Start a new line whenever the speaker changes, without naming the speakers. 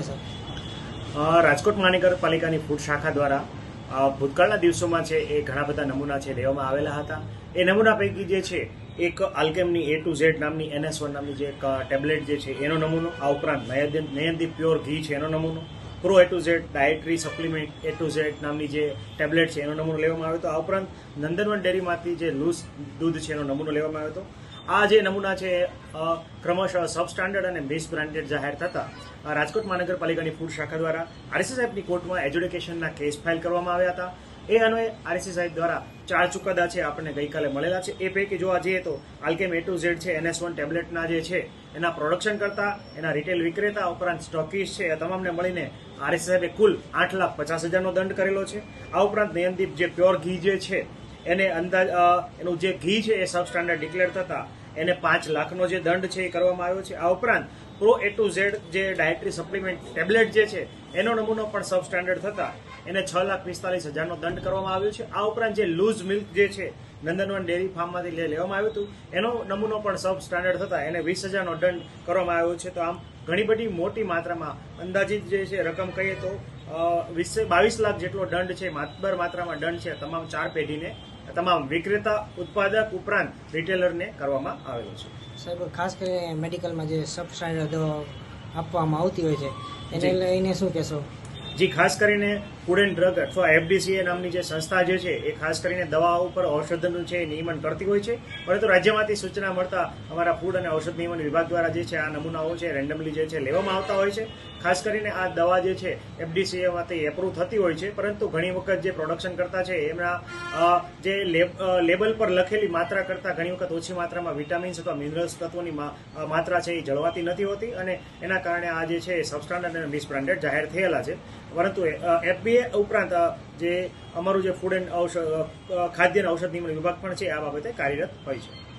Sir?
Rajkot મહાનગરપાલિકાની food શાખા દ્વારા ભૂતકાળના દિવસોમાં છે એ ઘણા બધા નમૂના છે લેવામાં આવેલા હતા. એ નમૂના પૈકી જે છે, એક આલ્કેમની એ ટુ ઝેડ નામની એનએસ વન નામની જે એક ટેબ્લેટ જે છે એનો નમૂનો, આ ઉપરાંત નયનદીપ નયનદીપ પ્યોર ઘી છે એનો નમૂનો, pro A to Z, dietary supplement A to Z નામની જે ટેબ્લેટ છે એનો નમૂનો લેવામાં આવ્યો હતો. આ ઉપરાંત નંદનવન ડેરીમાંથી જે લૂઝ દૂધ છે એનો નમૂનો લેવામાં આવ્યો હતો. આ જે નમૂના છે ક્રમશઃ સબ સ્ટાન્ડર્ડ અને મિસ બ્રાન્ડેડ જાહેર થતા રાજકોટ મહાનગરપાલિકાની ફૂડ શાખા દ્વારા આરએસએસ સાહેબની કોર્ટમાં એજ્યુકેશનના કેસ ફાઇલ કરવામાં આવ્યા હતા. એ અન્વયે આરએસએસ સાહેબ દ્વારા ચાર ચુકાદા છે આપણને ગઈકાલે મળેલા છે. એ પૈકી જોવા જઈએ તો આલ્કેમ એ ટુ ઝેડ છે એનએસ વન ટેબ્લેટના જે છે, એના પ્રોડક્શન કરતા, એના રિટેલ વિક્રેતા ઉપરાંત સ્ટોકીસ છે, એ તમામને મળીને આરએસએસ સાહેબે કુલ આઠ લાખ પચાસ હજારનો દંડ કરેલો છે. આ ઉપરાંત નયનદીપ જે પ્યોર ઘી જે છે એને અંદાજ એનું જે ઘી છે એ સબ સ્ટાન્ડર્ડ ડિક્લેર થતા એને પાંચ લાખનો જે દંડ છે એ કરવામાં આવ્યો છે. આ ઉપરાંત પ્રો એ ટુ ઝેડ જે ડાયટરી સપ્લિમેન્ટ ટેબ્લેટ જે છે, એનો નમૂનો પણ સબ સ્ટાન્ડર્ડ થતા એને છ લાખ પિસ્તાલીસ હજારનો દંડ કરવામાં આવ્યો છે. આ ઉપરાંત જે લૂઝ મિલ્ક જે છે, નંદનવન ડેરી ફાર્મમાંથી લેવામાં આવ્યું હતું, એનો નમૂનો પણ સબ સ્ટાન્ડર્ડ થતા એને વીસ હજારનો દંડ કરવામાં આવ્યો છે. તો આમ ઘણી બધી મોટી માત્રામાં અંદાજિત જે છે, રકમ કહીએ તો વીસ, બાવીસ લાખ જેટલો દંડ છે, માતબર માત્રામાં દંડ છે, તમામ ચાર પેઢીને તમામ વિક્રેતા ઉત્પાદક ઉપરાંત રિટેલરને કરવામાં આવેલો છે
સાહેબ ખાસ કરીને મેડિકલમાં જે દવા આપવામાં આવતી હોય છે એને. લઈને શું કહેશો
જી ખાસ કરીને ફૂડ એન્ડ ડ્રગ અથવા એફડીસીએ નામની જે સંસ્થા જે છે, એ ખાસ કરીને દવાઓ ઉપર ઔષધનું છે નિયમન કરતી હોય છે. પરંતુ રાજ્યમાંથી સૂચના મળતા અમારા ફૂડ અને ઔષધ નિયમન વિભાગ દ્વારા જે છે, આ નમૂનાઓ છે રેન્ડમલી જે છે, લેવામાં આવતા હોય છે. ખાસ કરીને આ દવા જે છે એફડીસીએમાંથી એપ્રુવ થતી હોય છે, પરંતુ ઘણી વખત જે પ્રોડક્શન કરતા છે, એમના જે લેબલ પર લખેલી માત્રા કરતાં ઘણી વખત ઓછી માત્રામાં વિટામિન્સ અથવા મિનરલ્સ તત્વોની માત્રા છે એ જળવાતી નથી હોતી અને એના કારણે આ જે છે સબસ્ટાન્ડર્ડ અને મિસબ્રાન્ડેડ જાહેર થયેલા છે. પરંતુ એફબીએ ઉપરાંત જે અમારું જે ફૂડ એન્ડ ઔષધ ખાદ્ય અને ઔષધ નિયમન વિભાગ પણ છે આ બાબતે કાર્યરત હોય છે.